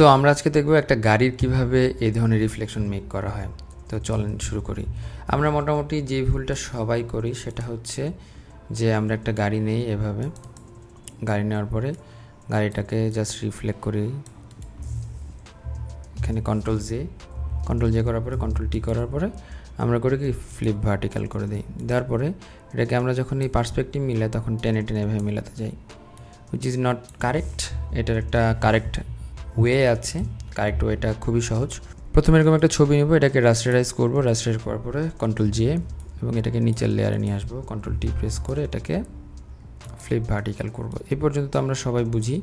তো আমরা আজকে দেখব একটা গাড়ির কীভাবে এই ধরনের রিফ্লেকশন মেক করা হয়। তো চলেন শুরু করি। আমরা মোটামুটি যে ভুলটা সবাই করি, সেটা হচ্ছে যে আমরা একটা গাড়ি নেই এভাবে। গাড়ি নেওয়ার পরে গাড়িটাকে জাস্ট রিফ্লেক্ট করি। এখানে কন্ট্রোল জে কন্ট্রোল জে করার পরে কন্ট্রোল টি করার পরে আমরা করি কি ফ্লিপ ভার্টিক্যাল করে দিই। দেওয়ার পরে এটাকে আমরা যখন এই পার্সপেক্টিভ মিলাই, তখন টেনে টেনে এভাবে মিলাতে যাই। হুইচ ইজ নট কারেক্ট এটার একটা কারেক্ট ওয়ে আছে কারেক্ট ওয়েটা খুবই সহজ। প্রথমে এরকম একটা ছবি নেব, এটাকে রাস্টারাইজ করব রাস্টারাইজ করার পরে কন্ট্রোল জিয়ে এবং এটাকে নিচের লেয়ারে নিয়ে আসব। কন্ট্রোল টি প্রেস করে এটাকে ফ্লিপ ভার্টিক্যাল করব। এই পর্যন্ত তো আমরা সবাই বুঝি।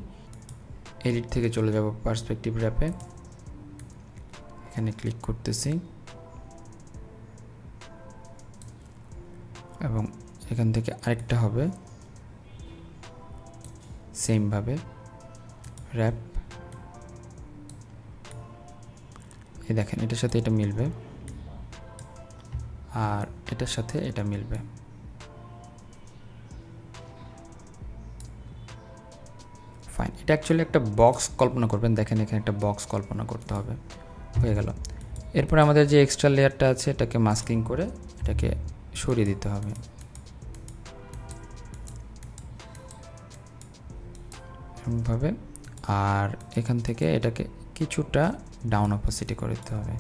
এডিট থেকে চলে যাব পার্সপেক্টিভ র্যাপে এখানে ক্লিক করতেছি। এবং এখান থেকে আরেকটা হবে। সেমভাবে র্যাপ এই দেখেন, এটার সাথে এটা মিলবে। আর এটার সাথে এটা মিলবে। ফাইন এটা অ্যাকচুয়ালি একটা বক্স কল্পনা করবেন। দেখেন, এখানে একটা বক্স কল্পনা করতে হবে। হয়ে গেল। এরপর আমাদের যে এক্সট্রা লেয়ারটা আছে, এটাকে মাস্কিং করে এটাকে সরিয়ে দিতে হবে। এরকমভাবে। আর এখান থেকে এটাকে কিছুটা ডাউন অপোসিটি করে দিতে হবে।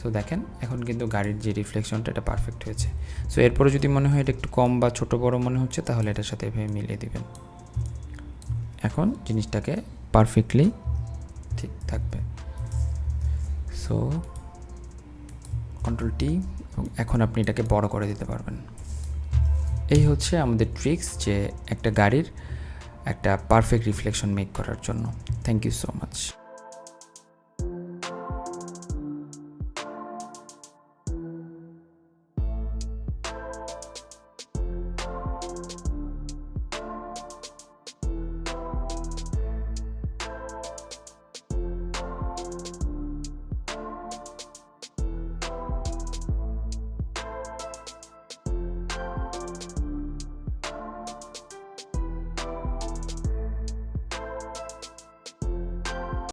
সো দেখেন, এখন কিন্তু গাড়ির যে রিফ্লেকশনটা এটা পারফেক্ট হয়েছে। সো এরপরে যদি মনে হয় এটা একটু কম বা ছোট বড় মনে হচ্ছে, তাহলে এটার সাথে এভাবে মিলিয়ে দিবেন। এখন জিনিসটাকে পারফেক্টলি ঠিক থাকবে। সো কন্ট্রোল টি এখন আপনি এটাকে বড় করে দিতে পারবেন। এই হচ্ছে আমাদের ট্রিক্স যে একটা গাড়ির একটা পারফেক্ট রিফ্লেকশন মেক করার জন্য। Thank you so much Bye.